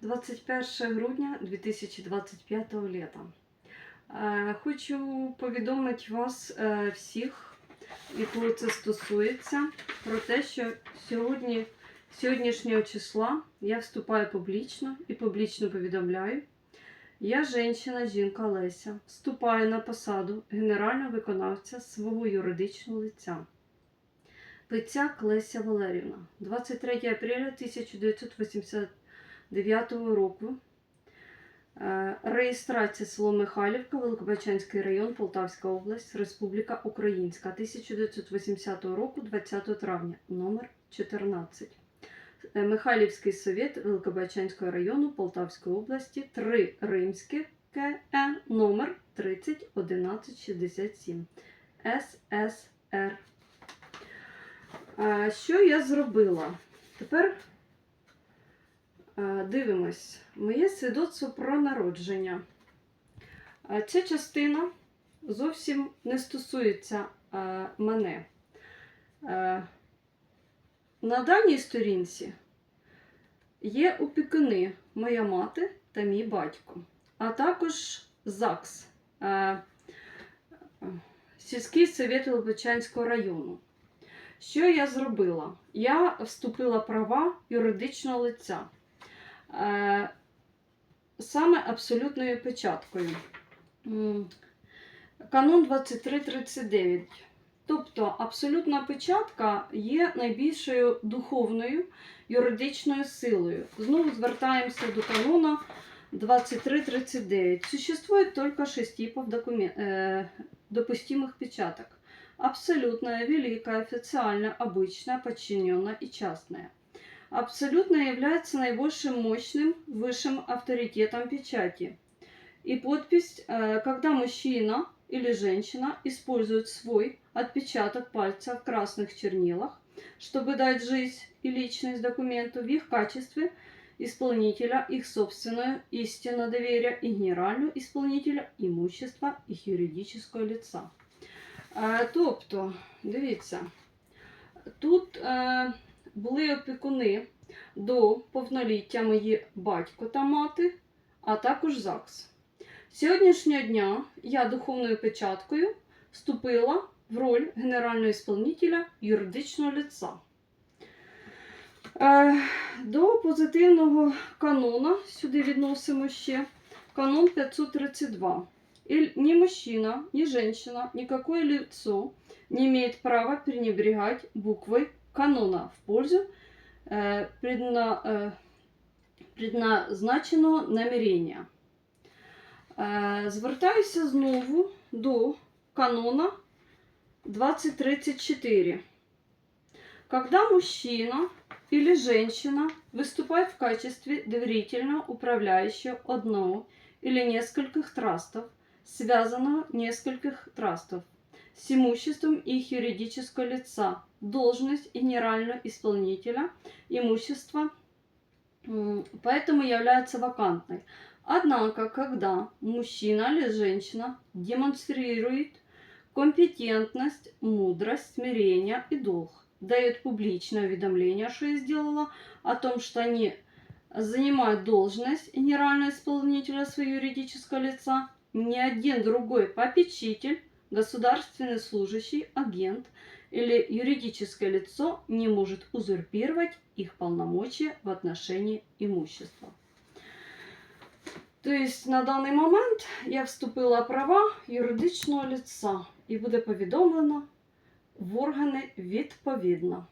21 грудня 2025 літа. Е, Хочу повідомити вас е, всіх, коли це стосується, про те, що сьогодні, сьогоднішнього числа я вступаю публічно і публічно повідомляю. Я жінка, жінка Леся, вступаю на посаду генерального виконавця свого юридичного лиця. Пицяк Леся Валерівна, 23 апреля 1989 року. Е, Реєстрація село Михайлівка, Великобачанський район, Полтавська область, Республіка Українська 1980 року, 20 травня, номер 14. Е, Михайлівський совет Великобачанського району Полтавської області, 3 Римське КН, номер 301167 ССР. Е, Що я зробила? Тепер е, дивимось. Моє свідоцтво про народження. Е, Ця частина зовсім не стосується е, мене. Е, На даній сторінці є опікуни, моя мати та мій батько, а також ЗАГС, е, е, сільський совет Лобачанського району. Що я зробила? Я вступила права юридичного лиця. Е, саме абсолютною печаткою. М, Канон 2339. Тобто абсолютна печатка є найбільшою духовною юридичною силою. Знову звертаємося до канона 2339. Существует только шесть типов докумен... э, допустимых печаток. Абсолютная, великая, официальная, обычная, подчиненная и частная. Абсолютная является наибольшим мощным, высшим авторитетом печати. И подпись, э, когда мужчина или женщина использует свой отпечаток пальца в красных чернилах, чтобы дать жизнь и личность документу в их качестве исполнителя их собственную истинно доверия и генерального исполнителя имущества их юридического лица. Е, Тобто, дивіться, тут е, були опікуни до повноліття мої батько та мати, а також ЗАГС. Сьогоднішнього дня я духовною печаткою вступила в роль генерального ісполнителя юридичного лица. Е, до позитивного канона сюди відносимо ще канон 532. И ни мужчина, ни женщина, никакое лицо не имеет права пренебрегать буквой канона в пользу предна- предназначеного намерения. Е, Звертаюся знову до канона 2034. Когда мужчина или женщина выступает в качестве доверительного управляющего одного или нескольких трастов, связанного нескольких трастов с имуществом их юридического лица, должность генерального исполнителя имущества поэтому является вакантной. Однако, когда мужчина или женщина демонстрирует компетентность, мудрость, смирение и долг, дает публичное уведомление, что я сделала, о том, что они занимают должность генерального исполнителя своего юридического лица, ни один другой попечитель, государственный служащий, агент или юридическое лицо не может узурпировать их полномочия в отношении имущества. Тобто на даний момент я вступила в права юридичного лица і буде повідомлено в органи відповідно.